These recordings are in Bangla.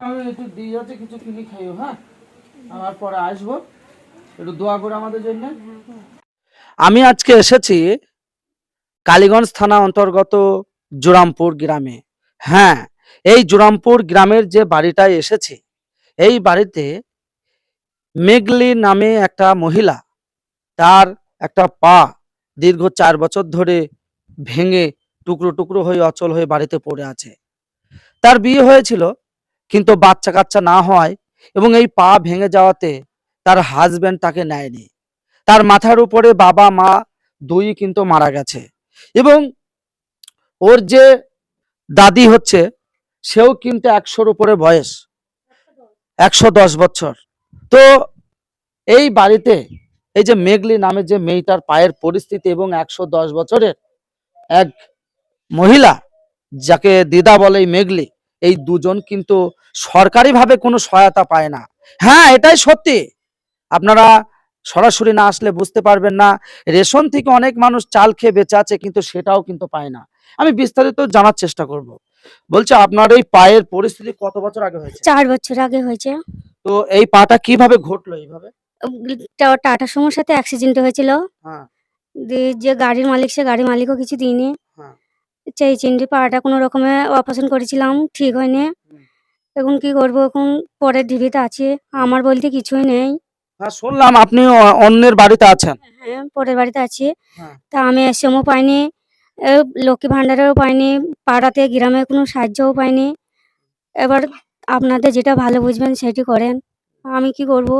আমি একটু দিয়ে যাচ্ছি কিছু কিনে খাইও হ্যাঁ? আমার পরে আসব। একটু দোয়া করে আমাদের জন্য। আমি আজকে এসেছি কালীগঞ্জ থানা অন্তর্গত জোরামপুর গ্রামে। হ্যাঁ এই জোরামপুর গ্রামের যে বাড়িটায় এসেছি, এই বাড়িতে মেঘলি নামে একটা মহিলা, তার একটা পা দীর্ঘ চার বছর ধরে ভেঙে টুকরো টুকরো হয়ে অচল হয়ে বাড়িতে পড়ে আছে। তার বিয়ে হয়েছিল কিন্তু বাচ্চা কাচ্চা না হওয়ায় এবং এই পা ভেঙে যাওয়াতে তার হাজব্যান্ড তাকে নেয়নি। তার মাথার উপরে বাবা, মা দুই কিন্তু মারা গেছে এবং ওর যে দাদি হচ্ছে, সেও কিন্তু একশোর উপরে বয়স, একশো দশ বছর। তো এই বাড়িতে এই যে মেঘলি নামে যে মেয়েটার পায়ের পরিস্থিতি এবং একশো দশ বছরের এক মহিলা, যাকে দিদা বলে মেঘলি, এই দুজন কিন্তু সরকারিভাবে কোনো সহায়তা পায় না। হ্যাঁ এটাই সত্যি। আপনারা সরাসরি না আসলে বুঝতে পারবেন না। রেশন থেকে অনেক মানুষ চাল খেয়ে বেঁচে আছে কিন্তু সেটাও কিন্তু পায় না। আমি বিস্তারিত জানার চেষ্টা করব। বলছে আপনার এই পায়ের পরিস্থিতি কত বছর আগে হয়েছে? চার বছর আগে হয়েছে। তো এই পাটা কীভাবে ঘটলো এইভাবে? টাটা সময়ের সাথে অ্যাক্সিডেন্ট হয়েছিল। হ্যাঁ। যে গাড়ির মালিক সে গাড়ির মালিকও কিছু দিইনি। হ্যাঁ। সেই চিংড়ি পাটা কোনো রকমে অপারেশন করেছিলাম ঠিক হয়নি। এখন কি করব? এখন পরের ঢিবিতে আছে। আমার বলতে কিছুই নেই। হ্যাঁ শুনলাম আপনি অন্যের বাড়িতে আছেন। হ্যাঁ পরের বাড়িতে আছি। হ্যাঁ। তা আমি এসএমও পাইনি। লক্ষ্মী ভান্ডারেরও পাইনি। পাড়াতে গ্রামে কোনো সাহায্যও পাইনি। এবার আপনাদের যেটা ভালো বুঝবেন সেটি করেন। আমি কি করব?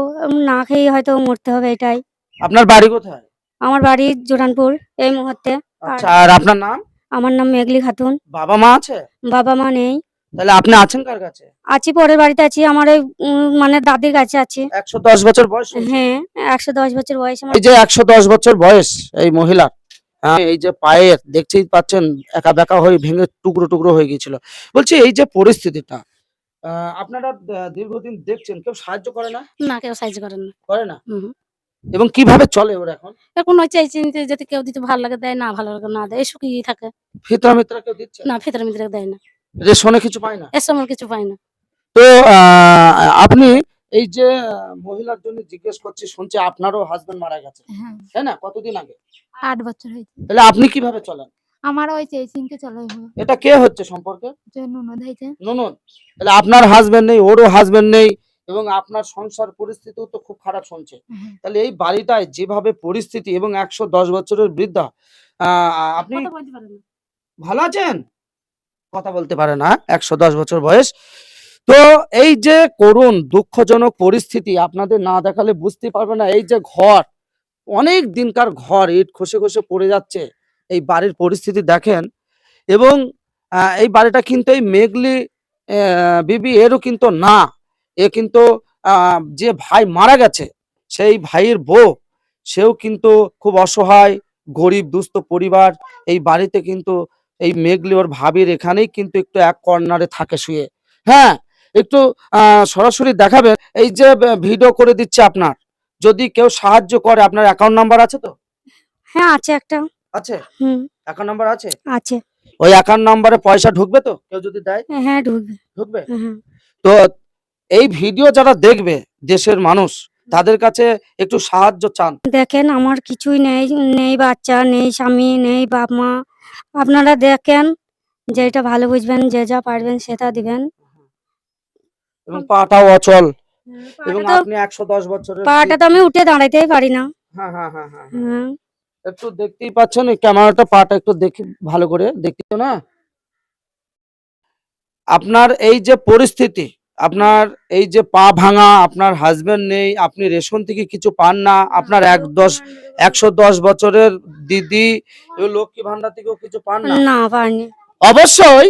না খেয়ে হয়তো মরতে হবে এটাই। আপনার বাড়ি কোথায়? আমার বাড়ি জোরানপুর এই মুহূর্তে। আচ্ছা আর আপনার নাম? আমার নাম মেঘলি খাতুন। বাবা মা আছে? বাবা মা নেই। তাহলে আপনি আছেন কার কাছে? আছি পরের বাড়িতে আছি আমার ওই উম, মানে দাদির কাছে আছি। একশো দশ বছর বয়স? হয়েছে? হ্যাঁ একশো দশ বছর বয়স আমার। এই যে একশো দশ বছর বয়স এই মহিলার হ্যাঁ, এই যে পায়ের দেখতেই পাচ্ছেন একা বেকা হয়ে ভেঙে টুকরো টুকরো হয়ে গিয়েছিল। বলছি এই যে পরিস্থিতিটা আহ, আপনারা আহ, দীর্ঘদিন দেখছেন কেউ সাহায্য করে না? না কেউ সাহায্য করেন না। করে না? হুম। এবং কীভাবে চলে ওর এখন? এখন ওই চাইছেন যে যদি কেউ দিতে ভালো লাগে দেয় না ভালো লাগে না দেয় শুকিয়ে থাকে। ফিতরা মিত্রা কেউ দিচ্ছে? না ভিতরে ভিতরে দেয় না। রেশনে কিছু পায় না? সময় কিছু পাই না। তো আপনি এই যে মহিলার জন্য জিজ্ঞেস করছি শুনছি আপনারও হাজবেন্ড মারা গেছে। হ্যাঁ। তাই না? কতদিন আগে? আট বছর হয়েছে। তাহলে আপনি কীভাবে চলেন? আমার ওই চেচিনকে চলো এটা কে হচ্ছে সম্পর্কে? যে ননদ হয়েছে। নুনুন তাহলে আপনার হাজবেন্ড নেই ওরও হাজবেন্ড নেই এবং আপনার সংসার পরিস্থিতিও তো খুব খারাপ শুনছে। হ্যাঁ। তাহলে এই বাড়িটায় যেভাবে পরিস্থিতি এবং একশো দশ বছরের বৃদ্ধা আহ, আপনি ভালো আছেন? কথা বলতে পারে না, একশো দশ বছর বয়স। তো এই যে করুণ, দুঃখজনক পরিস্থিতি আপনাদের না দেখালে বুঝতে পারবে না, এই যে ঘর, অনেক দিনকার ঘর ইট খসে খসে পড়ে যাচ্ছে, এই বাড়ির পরিস্থিতি দেখেন। এবং এই বাড়িটা কিন্তু এই মেঘলি বিবি এরও কিন্তু না, এ কিন্তু যে ভাই মারা গেছে, সেই ভাইয়ের বউ, সেও কিন্তু খুব অসহায়, গরিব, দুস্থ পরিবার, এই বাড়িতে কিন্তু এই মেঘলি ওর ভাবির এখানেই কিন্তু একটু এক কর্নারে থাকে শুয়ে। হ্যাঁ একটু সরাসরি দেখাবেন। এই যে ভিডিও করে দিচ্ছে আপনার। যদি কেউ সাহায্য করে আপনার অ্যাকাউন্ট নাম্বার আছে তো? হ্যাঁ আছে একটা। আছে? হুম। অ্যাকাউন্ট নাম্বার আছে? আছে। ওই অ্যাকাউন্ট নাম্বারে পয়সা ঢুকবে তো? কেউ যদি দেয়? হ্যাঁ ঢুকবে। ঢুকবে? হ্যাঁ তো এই ভিডিও যারা দেখবে দেশের মানুষ তাদের কাছে একটু সাহায্য চান। দেখেন আমার কিছুই নেই নেই বাচ্চা নেই স্বামী নেই বাপ মা আপনারা দেখেন যেটা ভালো বুঝবেন যে যা পারবেন সেটা দিবেন। এবং পাটাও অচল। এবং আপনি একশো দশ বছরের পাটা তো আমি উঠে দাঁড়াইতেই পারি না। হ্যাঁ হ্যাঁ হ্যাঁ হ্যাঁ হ্যাঁ। একটু দেখতেই পাচ্ছেন ক্যামেরাটা পাটা একটু দেখি ভালো করে দেখতে না? আপনার এই যে পরিস্থিতি আপনার এই যে পা ভাঙা আপনার হাজবেন্ড নেই আপনি রেশন থেকে কিছু পান না আপনার এক দশ একশো দশ বছরের দিদি লক্ষ্মী ভান্ডার থেকেও কিছু পান না? না পারিনি অবশ্যই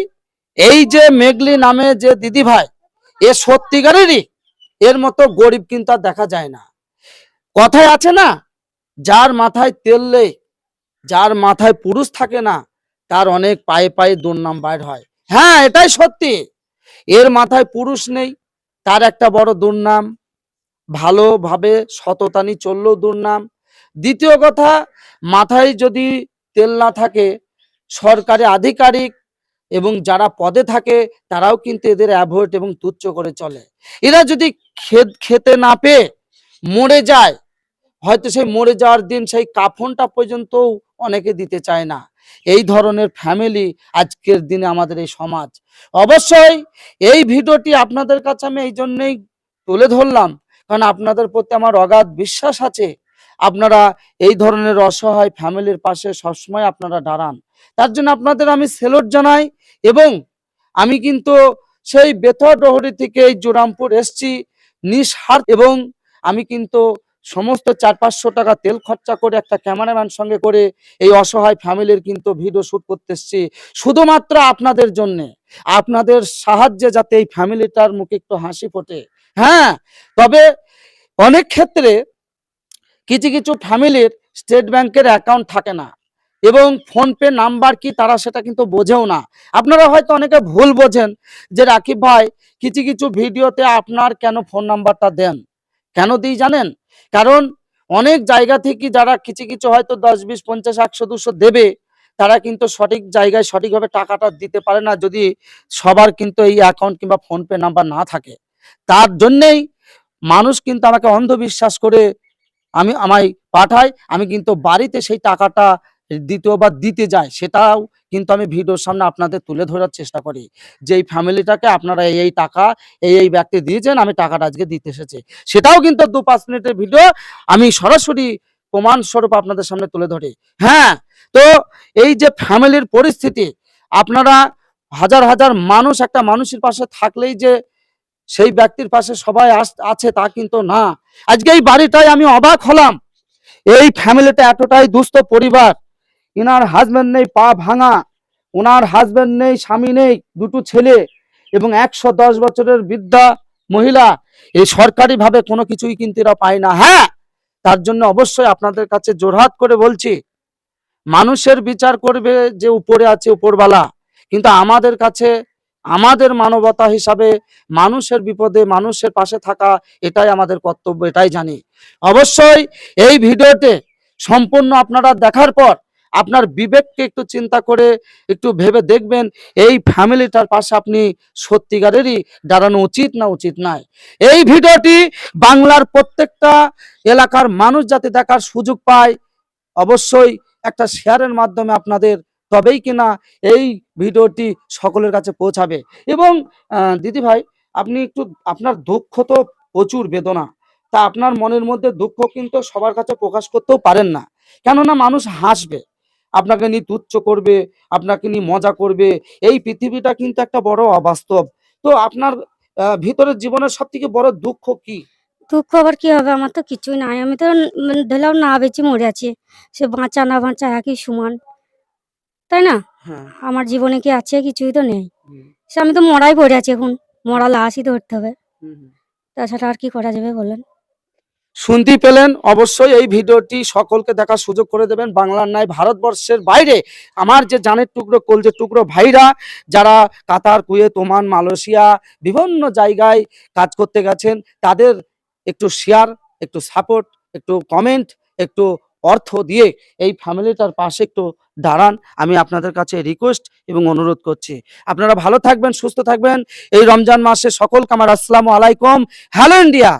এই যে মেঘলি নামে যে দিদি ভাই এ সত্যিকারেরই এর মতো গরিব কিন্তু আর দেখা যায় না। কথায় আছে না যার মাথায় তেল নেই যার মাথায় পুরুষ থাকে না তার অনেক পায়ে পায়ে দুর্নাম বাইর হয়। হ্যাঁ এটাই সত্যি। এর মাথায় পুরুষ নেই, তার একটা বড় দুর্নাম। ভালোভাবে সততানি চললেও দুর্নাম। দ্বিতীয় কথা, মাথায় যদি তেল না থাকে, সরকারি আধিকারিক এবং যারা পদে থাকে, তারাও কিন্তু এদের অ্যাভয়েড এবং তুচ্ছ করে চলে। এরা যদি খেত খেতে না পেয়ে মরে যায়, হয়তো সেই মরে যাওয়ার দিন সেই কাফনটা পর্যন্ত অনেকে দিতে চায় না। এই ধরনের ফ্যামিলি আজকের দিনে আমাদের এই সমাজ। অবশ্যই এই ভিডিওটি আপনাদের কাছে আমি এই জন্যই তুলে ধরলাম, কারণ আপনাদের প্রতি আমার অগাধ বিশ্বাস আছে। আপনারা এই ধরনের অসহায় ফ্যামিলির পাশে সবসময় আপনারা দাঁড়ান। তার জন্য আপনাদের আমি সেলট জানাই এবং আমি কিন্তু সেই বেথর ডহরি থেকে এই জোরামপুর এসছি নিঃস্বার্থ এবং আমি কিন্তু সমস্ত চার পাঁচশো টাকা তেল খরচা করে একটা ক্যামেরাম্যান সঙ্গে করে এই অসহায় ফ্যামিলির কিন্তু ভিডিও শুট করতে এসছি। শুধুমাত্র আপনাদের জন্যে। আপনাদের সাহায্যে যাতে এই ফ্যামিলিটার মুখে একটু হাসি ফোটে। হ্যাঁ তবে অনেক ক্ষেত্রে কিছু কিছু ফ্যামিলির স্টেট ব্যাংকের অ্যাকাউন্ট থাকে না এবং ফোনপে নাম্বার কি তারা সেটা কিন্তু বোঝেও না। আপনারা হয়তো অনেকে ভুল বোঝেন যে রাকিব ভাই, কিছু কিছু ভিডিওতে আপনার কেন ফোন নাম্বারটা দেন? কেন দিই জানেন? কারণ অনেক জায়গা থেকে যারা কিছু কিছু হয়তো দশ, বিশ, পঞ্চাশ, একশো, দুশো দেবে, তারা কিন্তু সঠিক জায়গায় সঠিকভাবে টাকাটা দিতে পারে না যদি সবার কিন্তু এই অ্যাকাউন্ট কিংবা ফোনপে নাম্বার না থাকে। তার জন্যেই মানুষ কিন্তু আমাকে অন্ধবিশ্বাস করে আমি, আমায় পাঠায়, আমি কিন্তু বাড়িতে সেই টাকাটা দ্বিতীয়বার দিতে যায়, সেটাও কিন্তু আমি ভিডিওর সামনে আপনাদের তুলে ধরার চেষ্টা করি। যে এই ফ্যামিলিটাকে আপনারা এই এই টাকা, এই এই ব্যক্তি দিয়েছেন, আমি টাকাটা আজকে দিতে এসেছি। সেটাও কিন্তু দু পাঁচ মিনিটের ভিডিও আমি সরাসরি প্রমাণ স্বরূপ আপনাদের সামনে তুলে ধরি। হ্যাঁ তো এই যে ফ্যামিলির পরিস্থিতি, আপনারা হাজার হাজার মানুষ একটা মানুষের পাশে থাকলেই যে সেই ব্যক্তির পাশে সবাই আছে তা কিন্তু না। আজকে এই বাড়িটাই আমি অবাক হলাম। এই ফ্যামিলিটা এতটাই দুস্থ পরিবার ইনার হাজবেন্ড নেই, পা ভাঙা। ওনার হাজবেন্ড নেই, স্বামী নেই, দুটো ছেলে এবং একশো দশ বছরের বৃদ্ধা মহিলা। এই সরকারি ভাবে কোনো কিছুই কিন্তু এরা পায় না। হ্যাঁ তার জন্য অবশ্যই আপনাদের কাছে জোরহাত করে বলছি, মানুষের বিচার করবে যে উপরে আছে উপরবালা কিন্তু আমাদের কাছে, আমাদের মানবতা হিসাবে মানুষের বিপদে মানুষের পাশে থাকা, এটাই আমাদের কর্তব্য, এটাই জানি। অবশ্যই এই ভিডিওতে সম্পূর্ণ আপনারা দেখার পর আপনার বিবেককে একটু চিন্তা করে একটু ভেবে দেখবেন, এই ফ্যামিলিটার পাশে আপনি সত্যিকারেরই দাঁড়ানো উচিত না উচিত নয়। এই ভিডিওটি বাংলার প্রত্যেকটা এলাকার মানুষ যাতে দেখার সুযোগ পায়, অবশ্যই একটা শেয়ারের মাধ্যমে আপনাদের তবেই কিনা এই ভিডিওটি সকলের কাছে পৌঁছাবে। এবং দিদি ভাই, আপনি একটু, আপনার দুঃখ তো প্রচুর বেদনা। তা আপনার মনের মধ্যে দুঃখ কিন্তু সবার কাছে প্রকাশ করতেও পারেন না। কেননা মানুষ হাসবে। আপনাকে নিয়ে তুচ্ছ করবে আপনাকে নিয়ে মজা করবে। এই পৃথিবীটা কিন্তু একটা বড় অবাস্তব। তো আপনার ভিতরের জীবনের সব থেকে বড় দুঃখ কি? দুঃখ আবার কি হবে? আমার তো কিছুই নাই। আমি তো উম ধরলাম না বেঁচে মরে আছি। সে বাঁচা না বাঁচা একই সমান। তাই না? হ্যাঁ। আমার জীবনে কি আছে? কিছুই তো নেই। সে আমি তো মরাই পড়ে আছি এখন। মরা লাশই ধরতে হবে। তাছাড়া আর কি করা যাবে বলেন? শুনতে পেলেন। অবশ্যই এই ভিডিওটি সকলকে দেখার সুযোগ করে দেবেন। বাংলার নাই ভারতবর্ষের বাইরে আমার যে জানের টুকরো, কলজের টুকরো ভাইরা, যারা কাতার, কুয়েত, ওমান, মালয়েশিয়া বিভিন্ন জায়গায় কাজ করতে গেছেন, তাদের একটু শেয়ার একটু সাপোর্ট একটু কমেন্ট একটু অর্থ দিয়ে এই ফ্যামিলিটার পাশে একটু দাঁড়ান। আমি আপনাদের কাছে রিকোয়েস্ট এবং অনুরোধ করছি। আপনারা ভালো থাকবেন, সুস্থ থাকবেন। এই রমজান মাসে সকলকে আমার আসসালামু আলাইকুম। Hello India!